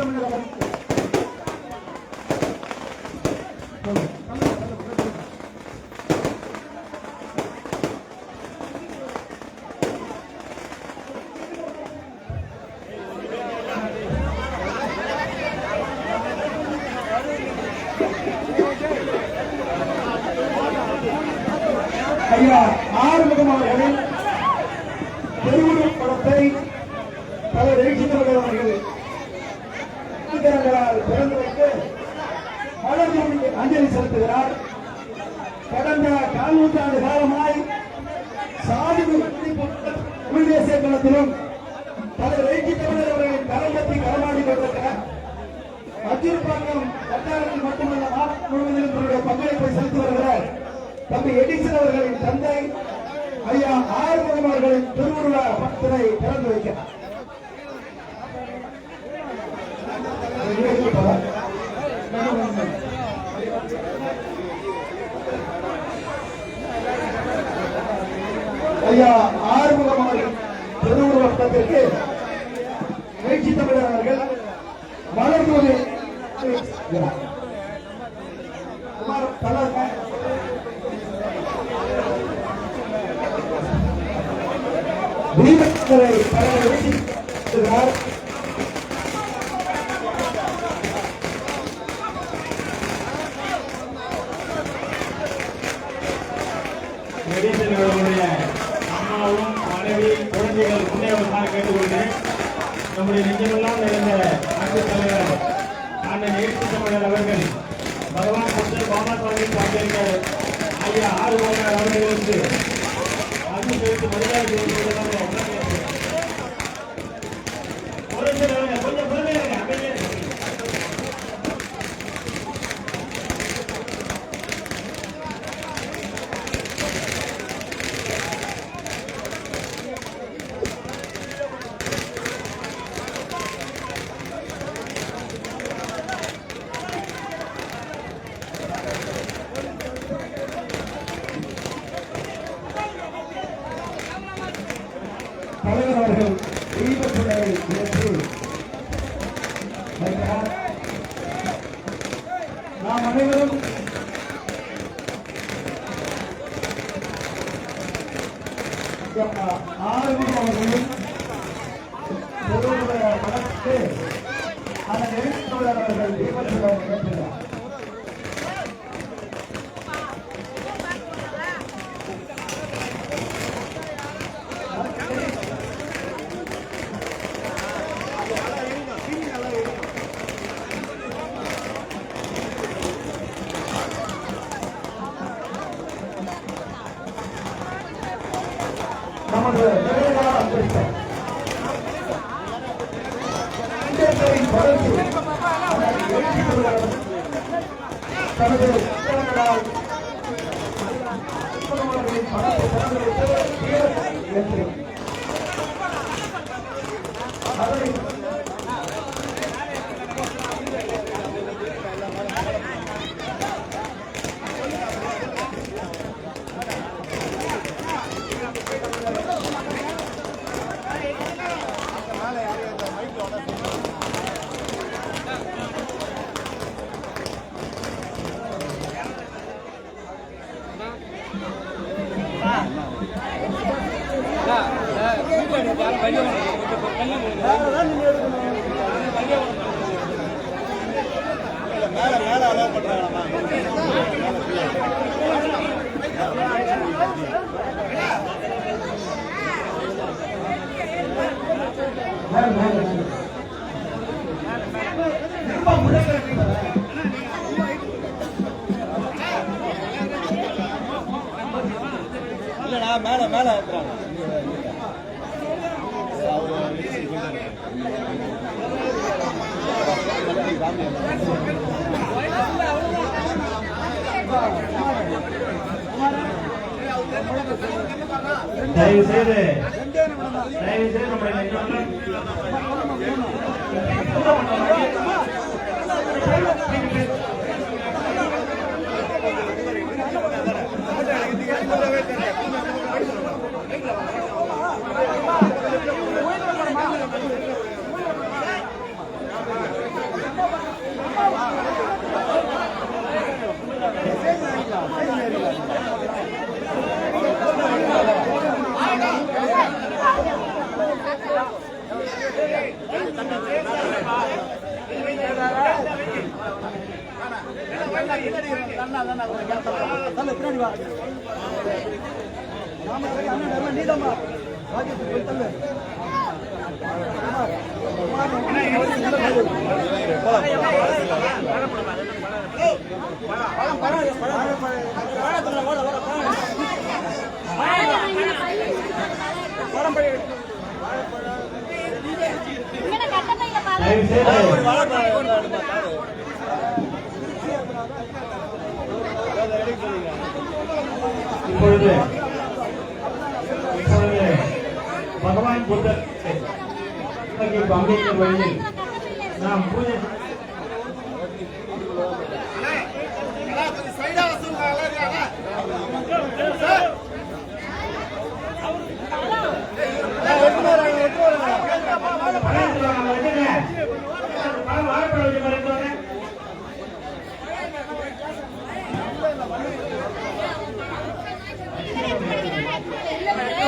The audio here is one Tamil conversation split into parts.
때문에 나가는 거예요. செலுத்துகிறார். கடந்த கால் நூற்றாண்டு காலமாய் சாதி தமிழ் தேசிய களத்திலும் தலைவர் தமிழர் அவர்களின் கரம்பத்தை களமாடி கொண்டிருக்கிறார். அஜிர்பாக்கம் வட்டாரத்தில் மட்டுமல்ல நாடு முழுவதிலும் தன்னுடைய பங்களிப்பை செலுத்தி வருகிறார். தம்பி எடிசன் அவர்களின் தந்தை ஐயா ஆறுமுகம் அவர்களின் திருவுருவ பக்தரை திறந்து வைக்கிறார். ஐயா ஆறுமுகம் அவர்கள் திருவுருவ படத்திற்கு முயற்சி தமிழர் அவர்கள் வளர்ந்து குமார் தலர் நம்முடைய நெஞ்சமெல்லாம் நிறைந்த நாட்டு தலைவர் அண்ணன் எழுத்து தமிழர் அவர்கள் பகவான் புத்தர் பாமாசாமி பங்கேற்க ஐயா ஆறு அவர்களுக்கு அன்பு செலுத்தி மரியாதை ஒரு சில தலைவர் அவர்கள் தீபத்துறை திரும்ப முழக்கிறது தயவு செய்து தயவு செய்து நம்முடைய நெஞ்சமெல்லாம் பின்னாடி வா இங்கன கட்டப்பையில பால் தயவு செய்து வாழைப்பழம் இப்பொழுது இப்பொழுது பகவான் புத்தர் அம்பேத்கர் வழியில் நாம் பூஜை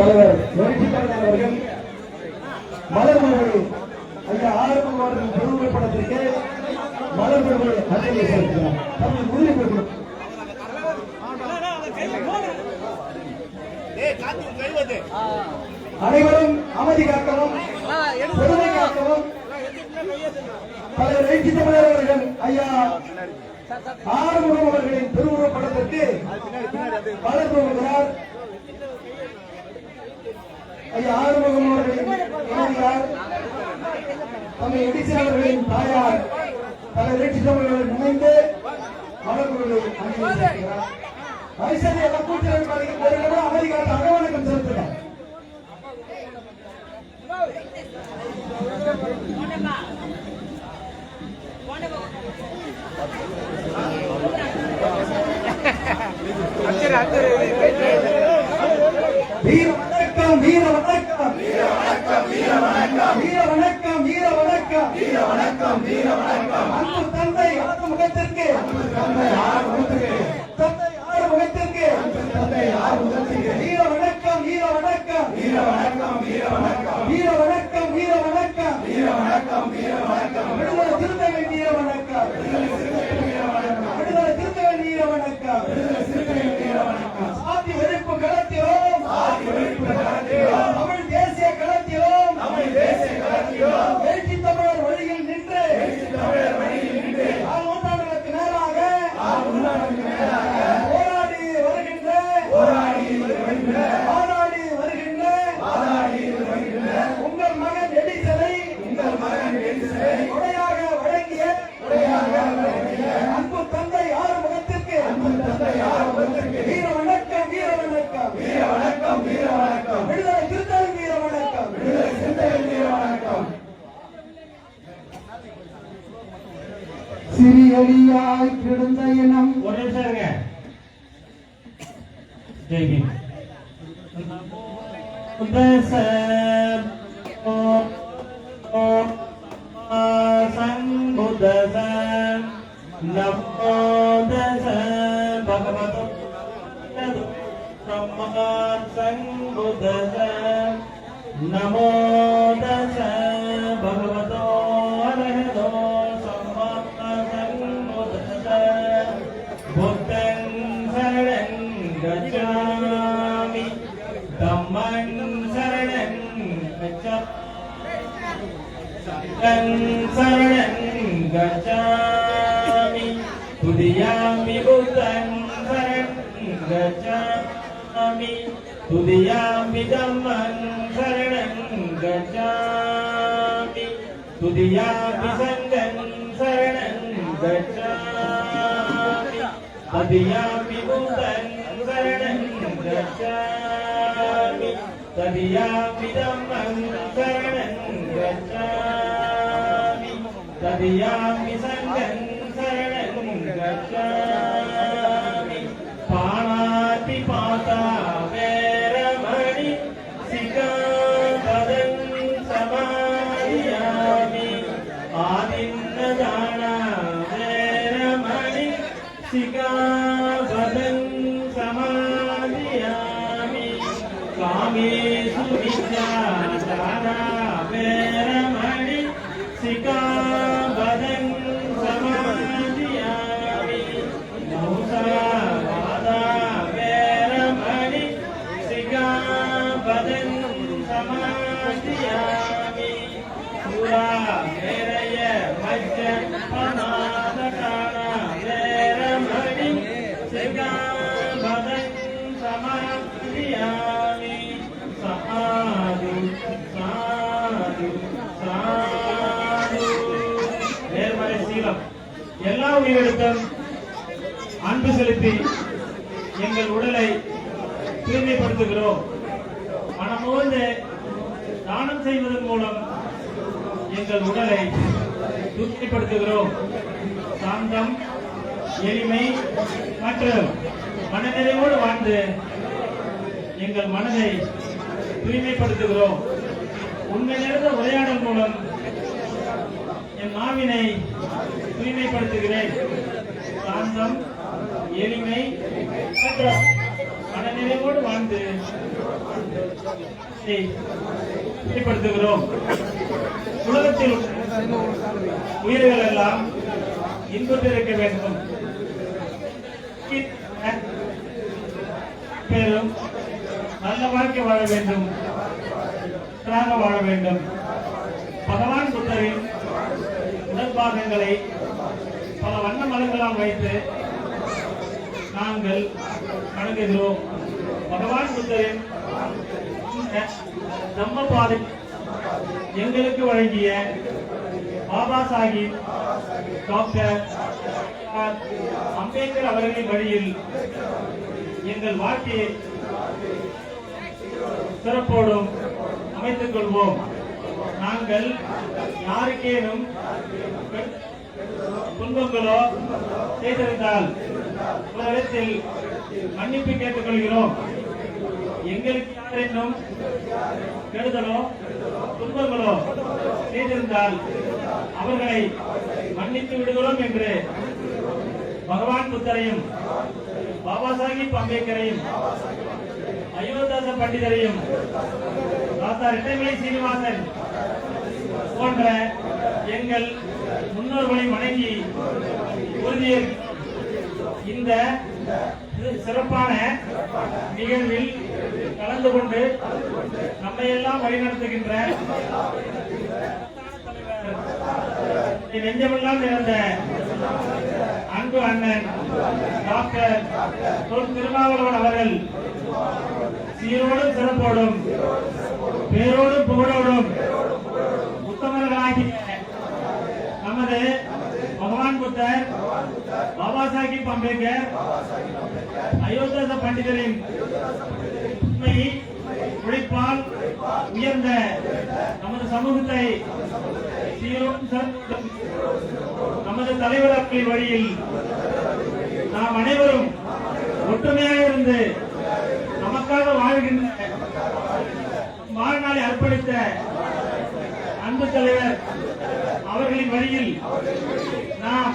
தலைவர் எழுச்சித்தலைவர் அவர்கள். மலர்மொழி ஐயா ஆரம்ப மாவட்டம் பெருமைப்படத்திற்கு மலர்மொழி அழைப்பு செய்கிறார் தம்மை உறுதி பெறுகிறார் அனைவரும் அமைதி காக்கவும் பொறுமை காக்கவும். தலைவர் எழுச்சி தமிழர் அவர்கள் ஐயா ஆறுமுகம் அவர்களின் திருவுருவப்படத்திற்கு வளர்ந்து வருகிறார் ஆறுமுகம் தம்மை எடிசியாளர்களின் தாயார் பல எடிசி தமிழர்கள் இணைந்து அவர்களுடைய அணியிருக்கிறார் வரிசையில் செலுத்தினார். வீர வணக்கம் வீர வணக்கம் வீர வணக்கம் வீர வணக்கம் வீர வணக்கம் அன்பு தந்தை ஆறு முகத்திற்கு அன்பு தந்தை ஆறு முகத்திற்கு தந்தை ஆறு முகத்திற்கு தந்தை ஆறு முகத்திற்கு வீர வணக்கம் வீர வணக்கம் வீர வணக்கம் வீர வணக்கம் வீர வணக்கம் வீர வணக்கம் வீர வணக்கம் வீர வணக்கம் விடுதலை திருத்தகை வீர வணக்கம் சிறியடியாய் கிடந்த இனம் ஒரு நிமிஷம் இருங்க Jai Bhim Tadiyam vidam Yeah. எங்கள் உடலை தூய்மைப்படுத்துகிறோம். மனமோந்து தானம் செய்வதன் மூலம் எங்கள் உடலை தூய்மைப்படுத்துகிறோம். சாந்தம் எளிமை மற்றும் மனநிறைவோடு வாழ்ந்து எங்கள் மனதை தூய்மைப்படுத்துகிறோம். உண்மை நிறைந்த உரையாடல் மூலம் என் நாவினை தூய்மைப்படுத்துகிறேன். சாந்தம் எளிமை மனநிறைவோடு வாழ்ந்து வெளிப்படுத்துகிறோம். உலகத்தில் உயிர்கள் எல்லாம் இன்புற்றிருக்க வேண்டும். பெரும் நல்ல வாழ்க்கை வாழ வேண்டும். நன்றாக வாழ வேண்டும். பகவான் புத்தரின் உடற்பாகங்களை பல வண்ண மலங்களால் வைத்து நாங்கள் வணங்குகிறோம் பகவான் புத்தரின் நம்ம பாதை எங்களுக்கு வழங்கிய பாபா சாஹிப் டாக்டர் அம்பேத்கர் அவர்களின் வழியில் எங்கள் வாழ்க்கையை சிறப்போடும் அமைத்துக் கொள்வோம். நாங்கள் யாருக்கேனும் துன்பங்களோ செய்திருந்தால் உங்களிடத்தில் மன்னிப்பு கேட்டுக் கொள்கிறோம் எங்களுக்கு யாரேனும் கெடுதலோ துன்பங்களோ செய்திருந்தால் அவர்களை மன்னித்து விடுகிறோம் என்று பகவான் புத்தரையும் பாபா சாஹிப் அம்பேத்கரையும் அயோத்தாச பண்டிதரையும் தாத்தா இரட்டைமலை சீனிவாசன் போன்ற எங்கள் முன்னோர்களை வணங்கி உறுதியேற்க இந்த சிறப்பான நிகழ்வில் கலந்து கொண்டு நம்மை எல்லாம் வழிநடத்துகின்ற நெஞ்சமெல்லாம் நிறைந்த அன்பு அண்ணன் டாக்டர் தொல் திருமாவளவன் அவர்கள் சீரோடும் சிறப்போடும் பேரோடும் புகழோடும் உத்தமர்களாகிய நமது பகவான் புத்தர் பாபா சாஹிப் அம்பேத்கர். அயோத்தியாச பண்டிதரின் உண்மை உழைப்பால் உயர்ந்த நமது சமூகத்தை நமது தலைவர் அவர்களின் வழியில் நாம் அனைவரும் ஒற்றுமையாக இருந்து நமக்காக வாழ்கின்ற வாழ்நாளை அர்ப்பணித்த அன்பு தலைவர் அவர்களின் வழியில் நாம்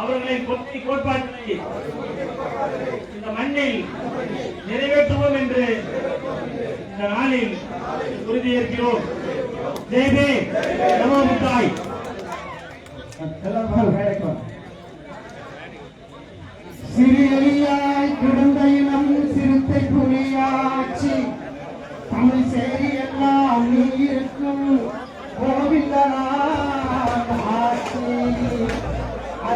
அவர்களின் கொள்கை கோட்பாடுகளை இந்த மண்ணில் நிறைவேற்றுவோம் என்று இந்த நாளில் உறுதியேற்கிறோம். தேவே நமோ முத்தாய். எல்லாரும் வேலைக்கு சிறியாய் கிடந்த இனம் சிறுத்தை புலி